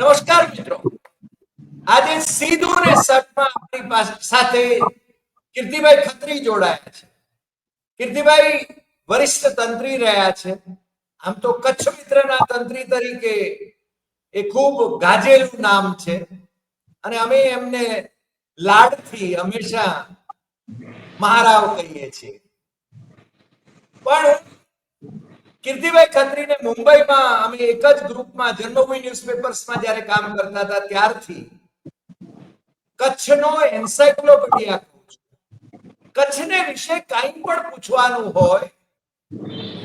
નમસ્કાર મિત્રો. આજે સીધું ને સટમાં આપણી સાથે કીર્તિભાઈ ખત્રી જોડાયા છે. કીર્તિભાઈ વરિષ્ઠ તંત્રી રહ્યા છે. આમ તો કચ્છ મિત્રના તંત્રી તરીકે એ ખૂબ ગાજેલું નામ છે. અને અમે એમને લાડથી હંમેશા મહારાવ કહીએ છીએ. પણ કીર્તિભાઈ ખત્રીને મુંબઈમાં અમે એક જ ગ્રુપમાં, જન્મભૂમિ ન્યૂઝપેપર્સમાં જ્યારે કામ કરતા હતા, ત્યારથી કચ્છનો એન્સાઇક્લોપીડિયા કચ્છને વિશે કાંઈ પણ પૂછવાનું હોય,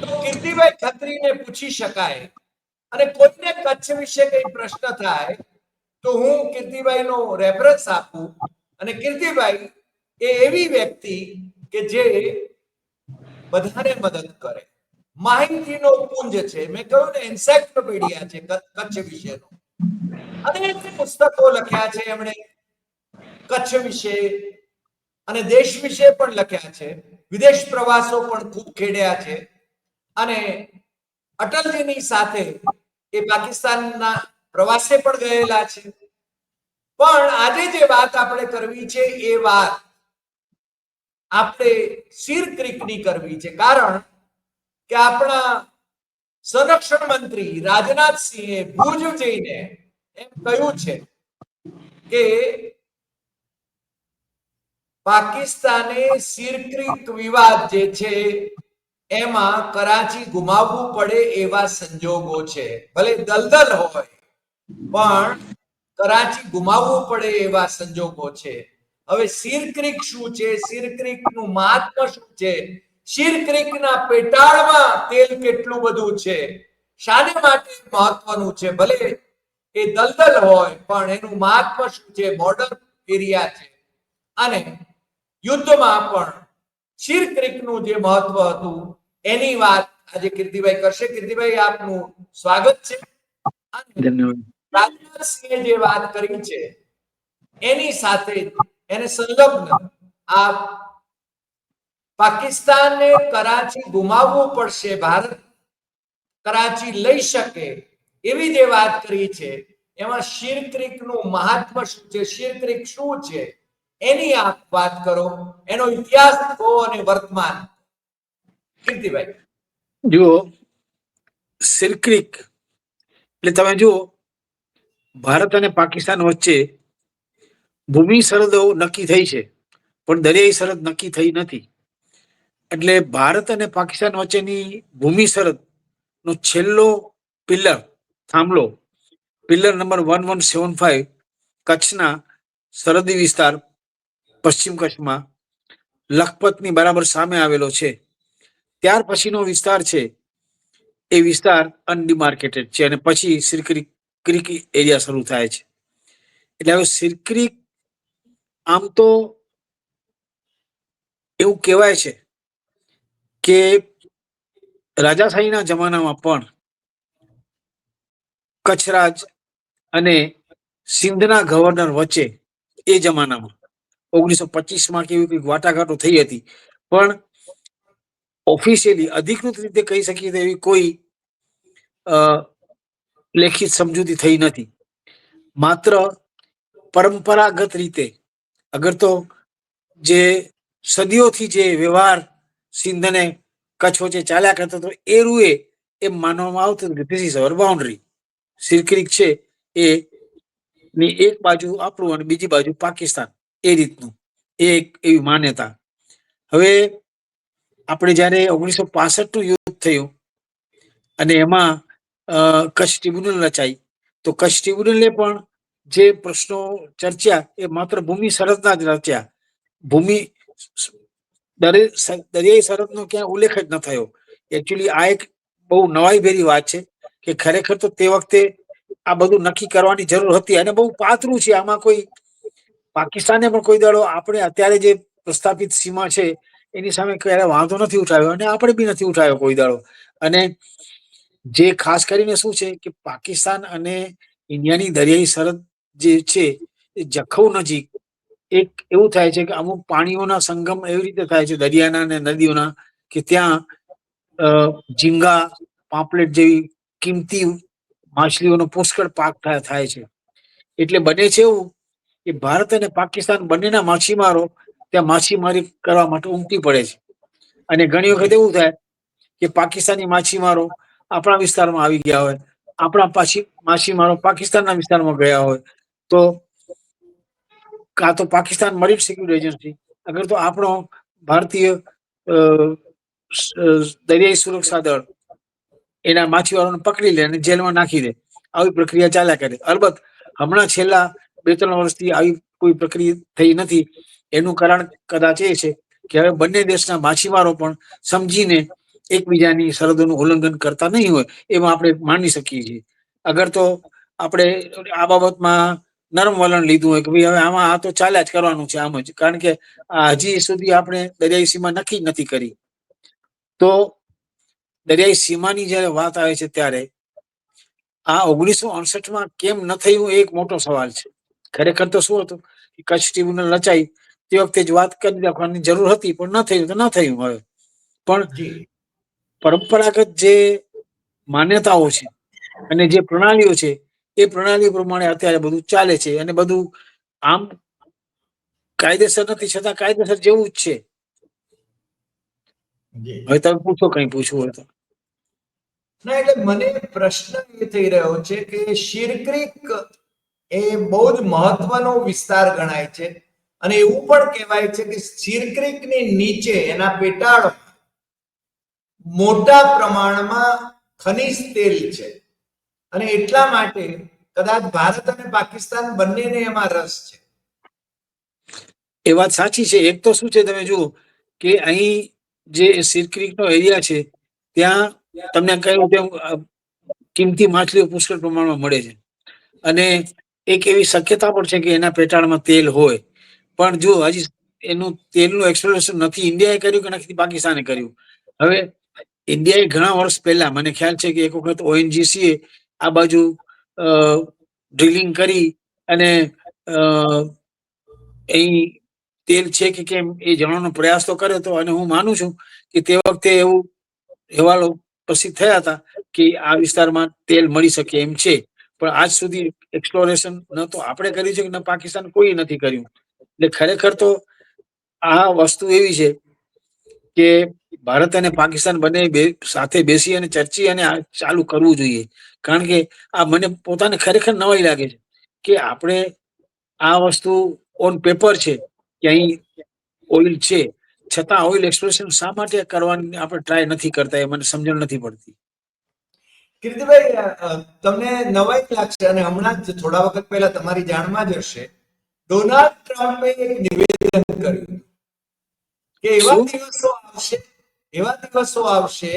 તો કીર્તિભાઈ ખત્રીને પૂછી શકાય. અને કોઈને કચ્છ વિશે કઈ પ્રશ્ન થાય, તો હું કીર્તિભાઈનો રેફરન્સ આપું. અને કીર્તિભાઈ એ એવી વ્યક્તિ કે જે બધાને મદદ કરે. માહિતીનો પુંજ છે. મેં કહ્યું ને એન્સાઇક્લોપીડિયા છે કચ્છ વિશેનો. અનેક પુસ્તકો લખ્યા છે, એમણે કચ્છ વિશે અને દેશ વિશે પણ લખ્યા છે. વિદેશ પ્રવાસો પણ ખૂબ ખેડ્યા છે. અને અટલજીની સાથે એ પાકિસ્તાનના પ્રવાસે પણ ગયેલા છે. પણ આજે જે વાત આપણે કરવી છે, એ વાત આપણે સીર ક્રિકની કરવી છે. કારણ કે આપણા સંરક્ષણ મંત્રી રાજનાથસિંહે ભુજ જઈને એમ કહ્યું છે કે પાકિસ્તાને સિરક્રિત વિવાદ જે છે, એમાં કરાચી ગુમાવવું પડે એવા સંજોગો છે. ભલે દલદલ હોય, પણ કરાચી ગુમાવવું પડે એવા સંજોગો છે. હવે સીરક્રિક શું છે? સીરક્રિકનું મહાત્મ શું છે? સીરક્રિકના પેટાળમાં તેલ કેટલું બધું છે? શાને માટે મહત્વનું છે ભલે એ દલદલ હોય પણ એનું મહાત્મ શું છે? બોર્ડર એરિયા છે. અને યુદ્ધમાં પણ શીર ક્રિકનું જે મહત્વ હતું એની વાત આજે કીર્તિભાઈ કરશે. કીર્તિભાઈ આપનું સ્વાગત છે. રાજનાથસિંહે જે વાત કરી છે એની સાથે એને સંલગ્ન આ પાકિસ્તાનને કરાચી ગુમાવવું પડશે, ભારત કરાચી લઈ શકે એવી જે વાત કરી છે, એમાં શીરનું મહાત્મ શું છે શીર શું છે, એની આપ વાત કરો, એનો ઇતિહાસ કહો અને વર્તમાન. કીર્તિભાઈ. જુઓ સિરક્રિક એટલે તમે જુઓ, ભારત અને પાકિસ્તાન વચ્ચે ભૂમિ સરહદો નક્કી થઈ છે, પણ દરિયાઈ સરહદ નક્કી થઈ નથી. એટલે ભારત અને પાકિસ્તાન વચ્ચેની ભૂમિ સરહદ નો છેલ્લો પિલ્લર થાંભલો pillar number one one seven five, કચ્છના સરહદી વિસ્તાર, પશ્ચિમ કચ્છમાં લખપતની બરાબર સામે આવેલો છે. ત્યાર પછીનો વિસ્તાર છે એ વિસ્તાર અનડિમાર્કેટેડ છે અને પછી સિરક્રિક ક્રિક એરિયા શરૂ થાય છે. એટલે હવે સિરક્રિક આમ તો એવું કહેવાય છે કે રાજાશાહીના જમાનામાં પણ કચ્છરાજ અને સિંધના ગવર્નર વચ્ચે એ જમાનામાં, ઓગણીસો પચીસમાં કેવી કંઈક વાટાઘાટો થઈ હતી, પણ ઓફિશિયલી અધિકૃત રીતે કહી શકીએ તો એવી કોઈ લેખિત સમજૂતી થઈ નથી. માત્ર પરંપરાગત રીતે, અગર તો જે સદીઓથી જે વ્યવહાર સિંધ અને કચ્છ વચ્ચે ચાલ્યા કરતા તો એ રૂએ એમ માનવામાં આવતું કે this is our boundary Sir Creek છે એ ની એક બાજુ આપણું અને બીજી બાજુ પાકિસ્તાન. એ રીતનું. એ એક એવી માન્યતા. હવે આપણે જ્યારે ઓગણીસો પાસઠનું યુદ્ધ થયું અને એમાં કચ્છ ટ્રિબ્યુનલ રચાઈ, તો કચ્છ ટ્રિબ્યુનલે પણ જે પ્રશ્નો ચર્ચ્યા એ માત્ર ભૂમિ સરહદના જ રચ્યા. ભૂમિ દરિયાઈ સરહદનો ક્યાં ઉલ્લેખ જ ન થયો. એકચ્યુઅલી આ એક બહુ નવાઈભેરી વાત છે કે ખરેખર તો તે વખતે આ બધું નક્કી કરવાની જરૂર હતી અને બહુ પાતળું છે. આમાં કોઈ પાકિસ્તાને પણ કોઈ દાડો આપણે અત્યારે જે પ્રસ્થાપિત સીમા છે એની સામે ક્યારે વાંધો નથી ઉઠાવ્યો અને આપણે બી નથી ઉઠાવ્યો કોઈ દાડો. અને જે ખાસ કરીને શું છે કે પાકિસ્તાન અને ઇન્ડિયાની દરિયાઈ સરહદ જે છે એ જખૌ નજીક એક એવું થાય છે કે અમુક પાણીઓના સંગમ એવી રીતે થાય છે, દરિયાના અને નદીઓના, કે ત્યાં ઝીંગા, પાપલેટ જેવી કિંમતી માછલીઓનો પુષ્કળ પાક થાય છે. એટલે બને છે એવું કે ભારત અને પાકિસ્તાન બંનેના માછીમારો ત્યાં માછીમારી કરવા માટે ઉમટી પડે છે. અને ઘણી વખત એવું થાય કે પાકિસ્તાની માછીમારો આપણા વિસ્તારમાં આવી ગયા હોય, આપણા પાછી, માછીમારો પાકિસ્તાનના વિસ્તારમાં ગયા હોય, તો કાં તો પાકિસ્તાન મરીન સિક્યુરિટી એજન્સી અગર તો આપણો ભારતીય દરિયાઈ સુરક્ષા દળ એના માછીમારોને પકડી લે અને જેલમાં નાખી દે. આવી પ્રક્રિયા ચાલ્યા કરે. અલબત્ત હમણાં છેલ્લા બે ત્રણ વર્ષથી આવી કોઈ પ્રક્રિયા થઈ નથી. એનું કારણ કદાચ એ છે કે હવે બંને દેશના માછીમારો પણ સમજીને એકબીજાની સરહદોનું ઉલ્લંઘન કરતા નહીં હોય, એમાં આપણે માની શકીએ છીએ. અગર તો આપણે આ બાબતમાં નરમ વલણ લીધું હોય કે ભાઈ હવે આમાં આ તો ચાલ્યા જ કરવાનું છે આમ જ. કારણ કે આ હજી સુધી આપણે દરિયાઈ સીમા નક્કી નથી કરી. તો દરિયાઈ સીમાની જયારે વાત આવે છે ત્યારે આ ઓગણીસો અડસઠમાં કેમ ન થયું એ એક મોટો સવાલ છે. ખરેખર તો શું હતું? કે કચ્છ ટ્રિબ્યુનલ રચાઈ. તે વખતે જ વાત કરી રાખવાની જરૂર હતી પણ ન થયું તો ન થયું હવે. પણ પરંપરાગત જે માન્યતાઓ છે અને જે પ્રણાલીઓ છે એ પ્રણાલી પ્રમાણે અત્યારે બધું ચાલે છે અને બધું આમ કાયદેસર નથી છતાં કાયદેસર જેવું જ છે. હવે તમે પૂછો કઈ પૂછવું હોય તો. ના એટલે મને પ્રશ્ન એ થઈ રહ્યો છે કે શિરક્રિક એ બહુ જ મહત્વનો વિસ્તાર ગણાય છે. અને એવું પણ કહેવાય છે કે શીરક્રીકની નીચે એના પેટાળો મોટા પ્રમાણમાં ખનિજ તેલ છે. અને એટલા માટે કદાચ ભારત અને પાકિસ્તાન બંનેને એમાં રસ છે. એ વાત સાચી છે. એક તો શું છે તમે જુઓ કે અહીં જે સિરક્રીક નો એરિયા છે, ત્યાં તમને કહ્યું તેમ કિંમતી માછલીઓ પુષ્કળ પ્રમાણમાં મળે છે. અને એક એવી શક્યતા પણ છે કે એના પેટાળમાં તેલ હોય. પણ જો હજી એનું તેલનું એક્સપ્લોરેશન નથી. ઇન્ડિયાએ કર્યું કે નથી, પાકિસ્તાને કર્યું? હવે ઇન્ડિયાએ ઘણા વર્ષ પહેલા, મને ખ્યાલ છે કે એક વખત ઓએનજીસી આ બાજુ ડ્રિલિંગ કરી અને અહીં તેલ છે કે કેમ એ જાણવાનો પ્રયાસ તો કર્યો હતો અને હું માનું છું કે તે વખતે એવું અહેવાલો પ્રસિદ્ધ થયા હતા કે આ વિસ્તારમાં તેલ મળી શકે એમ છે. પણ આજ સુધી એક્સપ્લોરેશન ન તો આપણે કર્યું છે કે ન પાકિસ્તાન કોઈ નથી કર્યું. એટલે ખરેખર તો આ વસ્તુ એવી છે કે ભારત અને પાકિસ્તાન બંને બે સાથે બેસી અને ચર્ચી અને ચાલુ કરવું જોઈએ. કારણ કે આ મને પોતાને ખરેખર નવાઈ લાગે છે કે આપણે આ વસ્તુ ઓન પેપર છે કે અહીં ઓઇલ છે. છતાં ઓઇલ એક્સપ્રેશન શા માટે કરવાની આપણે ટ્રાય નથી કરતા એ મને સમજણ નથી પડતી. કીર્તિભાઈ તમને નવાઈ લાગશે અને હમણાં જ થોડા વખત પહેલા તમારી જાણમાં જ હશે. ડોનાલ્ડ ટ્રમ્પે એક નિવેદન કર્યું કે એવા? દિવસો આવશે એવા દિવસો આવશે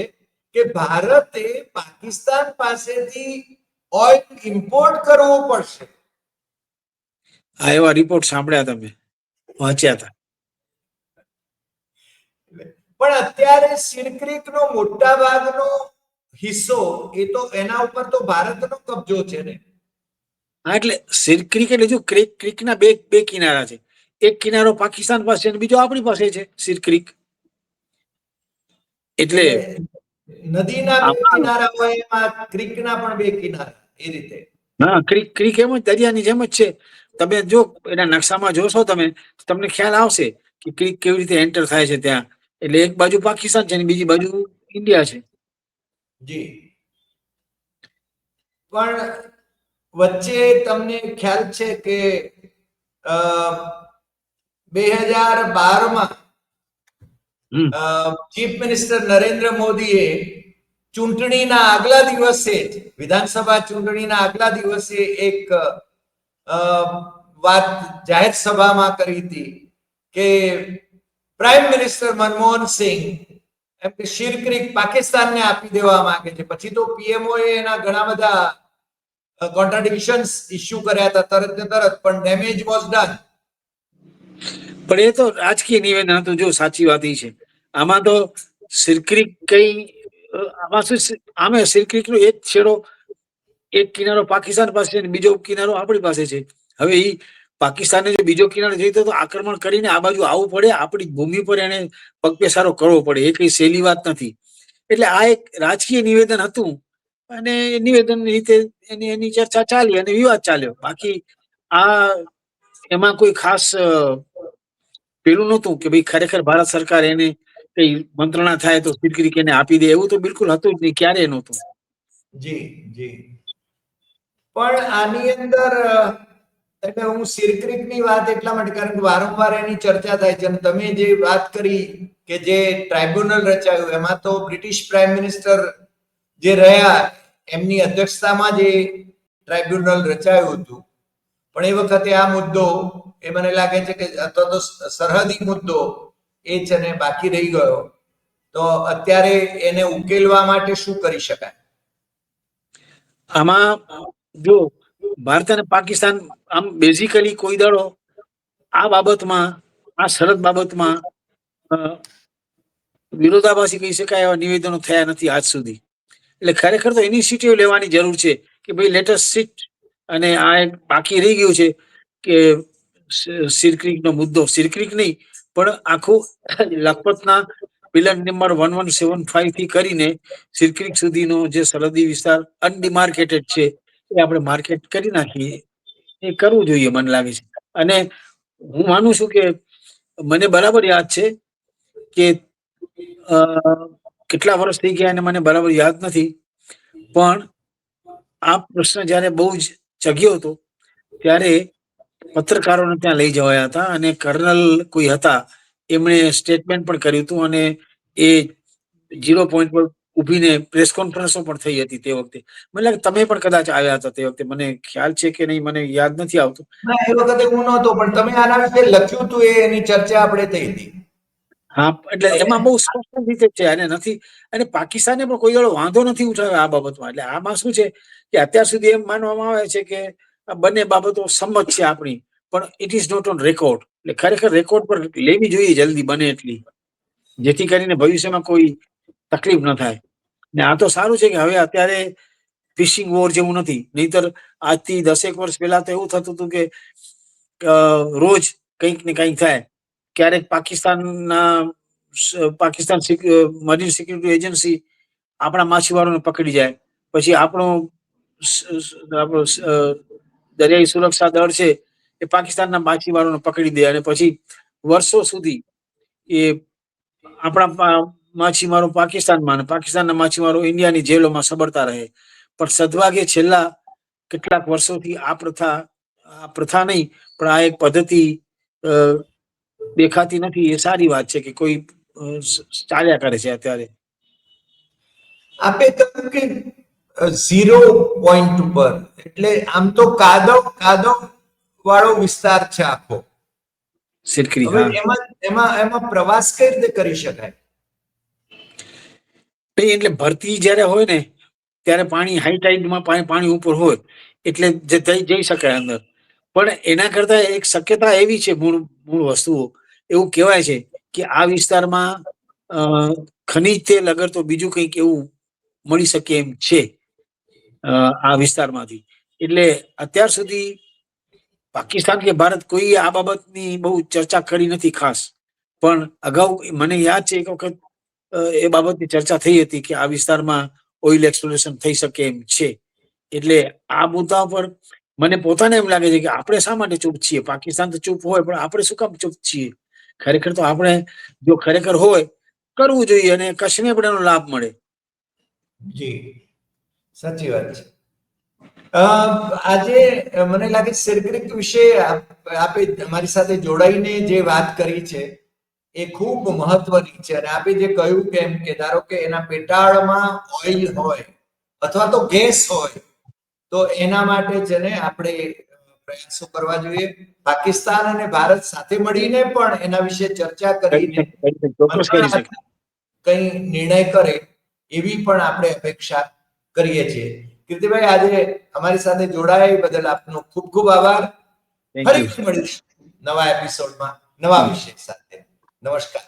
કે ભારતે પાકિસ્તાન પાસેથી ઓઇલ ઇમ્પોર્ટ કરવો પડશે. આ એવા રિપોર્ટ સાંભળ્યા તમે. વાંચ્યા હતા. પણ અત્યારે સિરક્રીકનો મોટા ભાગનો હિસ્સો એ તો એના ઉપર તો ભારતનો કબજો છે ને. હા એટલે સિરક્રિક એટલે જો ક્રિક ક્રિકના બે બે કિનારા છે. એક કિનારો પાકિસ્તાન પાસે અને બીજો આપણી પાસે છે સિરક્રિક એટલે નદીના કિનારા હોય એમાં ક્રિકના પણ બે કિનારા એ રીતે. હા ક્રિક ક્રિક એમ જ દરિયાની જેમ જ છે. તમે જો એના નકશામાં જોશો તમે તમને ખ્યાલ આવશે કે ક્રિક કેવી રીતે એન્ટર થાય છે ત્યાં. એટલે એક બાજુ પાકિસ્તાન છે અને બીજી બાજુ ઇન્ડિયા છે. જી. પણ વચ્ચે તમને ખ્યાલ છે કે બે હજાર બારમાં. ચીફ મિનિસ્ટર નરેન્દ્ર મોદીએ ચૂંટણીના આગલા દિવસે જ, વિધાનસભા ચૂંટણીના આગલા દિવસે એક વાત જાહેર સભામાં કરી હતી કે પ્રાઇમ મિનિસ્ટર મનમોહન સિંહ એમ કે શિરક્રિક ક્રીક પાકિસ્તાનને આપી દેવા માંગે છે. પછી તો પીએમઓ એના ઘણા બધા કોન્ટ્રાડિક્શન્સ ઇસ્યુ કર્યા હતા, તરત ને તરત, પણ ડેમેજ વોઝ ડન પણ એ તો રાજકીય નિવેદન હતું, જો સાચી વાત છે. આમાં તો સિરક્રિક કઈ આમાં શું આમે સિરક્રિક નો એક છેડો, એક કિનારો પાકિસ્તાન પાસે છે બીજો કિનારો આપણી પાસે છે. હવે એ પાકિસ્તાને જો બીજો કિનારો જોઈતો તો આક્રમણ કરીને આ બાજુ આવવું પડે, આપણી ભૂમિ પર એને પગપેસારો કરવો પડે. એ કઈ સહેલી વાત નથી. એટલે આ એક રાજકીય નિવેદન હતું અને નિવેદન રીતે એની એની ચર્ચા ચાલી અને વિવાદ ચાલ્યો. બાકી આ એમાં કોઈ ખાસ પેલું નહોતું કે ભાઈ ખરેખર ભારત સરકાર એને કઈ મંત્રણા થાય તો સ્વીકૃતિ એને આપી દે, એવું તો બિલકુલ હતું જ નહીં ક્યારે નહોતું. જી જી. પણ આની અંદર એટલે હું સિરક્રિકની વાત એટલા માટે કારણ કે વારંવાર એની ચર્ચા થાય છે. અને તમે જે વાત કરી કે જે ટ્રાઇબ્યુનલ રચાયું, એમાં તો બ્રિટિશ પ્રાઇમ મિનિસ્ટર જે રહ્યા, એમની અધ્યક્ષતામાં જે ટ્રાઇબ્યુનલ રચાયું હતું. પણ એ વખતે આ મુદ્દો એ મને લાગે છે કે અથવા તો સરહદી મુદ્દો એ છે ને બાકી રહી ગયો. તો અત્યારે એને ઉકેલવા માટે શું કરી શકાય? આમાં જો ભારત અને પાકિસ્તાન આમ બેઝિકલી કોઈ દાડો આ બાબતમાં, આ સરહદ બાબતમાં વિરોધાભાસી કહી શકાય એવા નિવેદનો થયા નથી આજ સુધી. એટલે ખરેખર તો ઇનિશિયેટિવ લેવાની જરૂર છે કે ભાઈ લેટેસ્ટ સીટ અને આ બાકી રહી ગયું છે કે સિરક્રિક નો મુદ્દો. સિરક્રિક નહીં, પણ આખું લખપતના pillar number one one seven ફાઈવથી કરીને સિરક્રિક સુધીનો જે સરહદી વિસ્તાર અનડિમાર્કેટેડ છે, એ આપણે માર્કેટ કરી નાખીએ. એ કરવું જોઈએ મને લાગે છે. અને હું માનું છું કે મને બરાબર યાદ છે કે કેટલા વર્ષ થઈ ગયા અને મને બરાબર યાદ નથી, પણ આ પ્રશ્ન જ્યારે બહુ જ જગ્યો હતો, ત્યારે પત્રકારોને ત્યાં લઈ જવાયા હતા અને કર્નલ કોઈ હતા એમણે સ્ટેટમેન્ટ પણ કર્યું હતું અને એ ઝીરો પોઈન્ટ પર ઉભીને પ્રેસ કોન્ફરન્સો પણ થઈ હતી તે વખતે. મને લાગે તમે પણ કદાચ આવ્યા હતા તે વખતે મને ખ્યાલ છે કે નહીં મને યાદ નથી આવતું. ના એ વખતે હું નહોતો પણ તમે આના વિશે લખ્યું હતું એની ચર્ચા આપણે થઈ હતી. હા એટલે એમાં બહુ સ્પષ્ટ રીતે છે અને નથી અને પાકિસ્તાને પણ કોઈ વાળો વાંધો નથી ઉઠાવ્યો આ બાબતમાં. એટલે આમાં શું છે કે અત્યાર સુધી એમ માનવામાં આવે છે કે આ બંને બાબતો સંમત છે આપણી, પણ it is not on record એટલે ખરેખર રેકોર્ડ પર લેવી જોઈએ જલ્દી બને એટલી. જેથી કરીને ભવિષ્યમાં કોઈ તકલીફ ન થાય. ને આ તો સારું છે કે હવે અત્યારે ફિશિંગ વોર જેવું નથી. નહીતર આજથી દસેક વર્ષ પહેલા તો એવું થતું હતું કે રોજ કંઈક ને કંઈક થાય. ક્યારેક પાકિસ્તાનના પાકિસ્તાન મરીન સિક્યુરિટી એજન્સી આપણા માછીમારોને પકડી જાય. પછી આપણો આપણો દરિયાઈ સુરક્ષા દળ છે એ પાકિસ્તાનના માછીમારોને પકડી દે અને પછી વર્ષો સુધી એ આપણા માછીમારો પાકિસ્તાનમાં પાકિસ્તાનના માછીમારો ઇન્ડિયાની જેલોમાં સબરતા રહે. પણ સદભાગે છેલ્લા કેટલાક વર્ષોથી આ પ્રથા આ પ્રથા નહીં, પણ આ એક પદ્ધતિ દેખાતી નથી. એ સારી વાત છે કે કોઈ ચાલ્યા કરે છે અત્યારે. આપે કહ્યું ઝીરો પોઈન્ટ ઉપર એટલે આમ તો કાદવ કાદવ વાળો વિસ્તાર છે આખો. એમાં એમાં એમાં પ્રવાસ કઈ રીતે કરી શકાય? એટલે ભરતી જ્યારે હોય ને ત્યારે પાણી હાઈ ટાઈડમાં પાણી પાણી ઉપર હોય એટલે જે જઈ જઈ શકાય અંદર. પણ એના કરતા એક શક્યતા એવી છે મૂળ મૂળ વસ્તુઓ. એવું કહેવાય છે કે આ વિસ્તારમાં ખનિજ તેલ અગર તો બીજું કંઈક એવું મળી શકે એમ છે. આ વિસ્તારમાંથી. એટલે અત્યાર સુધી પાકિસ્તાન કે ભારત કોઈ આ બાબતની બહુ ચર્ચા કરી નથી ખાસ. પણ અગાઉ મને યાદ છે એક વખત એ બાબતની ચર્ચા થઈ હતી કે આ વિસ્તારમાં ઓઇલ એક્સપ્લોરેશન થઈ શકે એમ છે. એટલે આ મુદ્દા પર મને પોતાને એમ લાગે છે કે આપણે શા માટે ચૂપ છીએ? પાકિસ્તાન તો ચૂપ હોય, પણ આપણે શું કામ ચૂપ છીએ? ખરેખર તો આપણે જો ખરેખર હોય, કરવું જોઈએ અને કચ્છને પણ એનો લાભ મળે. જી. સાચી વાત છે. અ, આજે મને લાગે છે સિરક્રિક વિશે આપે અમારી સાથે જોડાઈને જે વાત કરી છે એ ખૂબ મહત્વની છે. અને આપે જે કહ્યું કે એમ કે ધારો કે એના પેટાળમાં ઓઇલ હોય અથવા તો ગેસ હોય તો એના માટે છે ને આપણે પ્રયાસો કરવા જોઈએ. પાકિસ્તાન અને ભારત સાથે મળીને પણ એના વિશે ચર્ચા કરી કરીને કઈ નિર્ણય કરે એવી પણ આપણે અપેક્ષા કરીએ છીએ. કીર્તિભાઈ આજે અમારી સાથે જોડાયા બદલ આપનો ખૂબ ખૂબ આભાર. ફરીથી મળીશું નવા એપિસોડમાં નવા વિષય સાથે. નમસ્કાર.